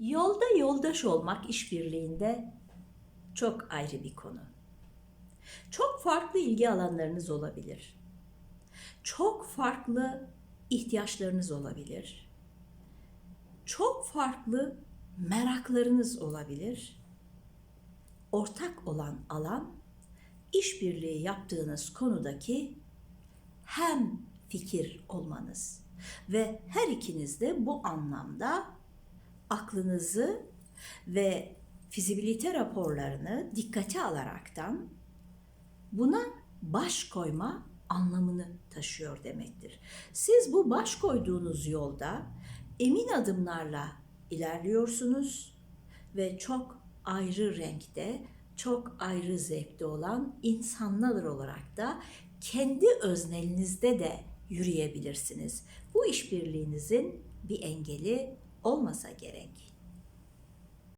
Yolda yoldaş olmak işbirliğinde çok ayrı bir konu. Çok farklı ilgi alanlarınız olabilir. Çok farklı ihtiyaçlarınız olabilir. Çok farklı meraklarınız olabilir. Ortak olan alan işbirliği yaptığınız konudaki hem fikir olmanız ve her ikiniz de bu anlamda aklınızı ve fizibilite raporlarını dikkate alaraktan buna baş koyma anlamını taşıyor demektir. Siz bu baş koyduğunuz yolda emin adımlarla ilerliyorsunuz ve çok ayrı renkte, çok ayrı zevkte olan insanlar olarak da kendi öznelinizde de yürüyebilirsiniz. Bu işbirliğinizin bir engeli olmasa gerek.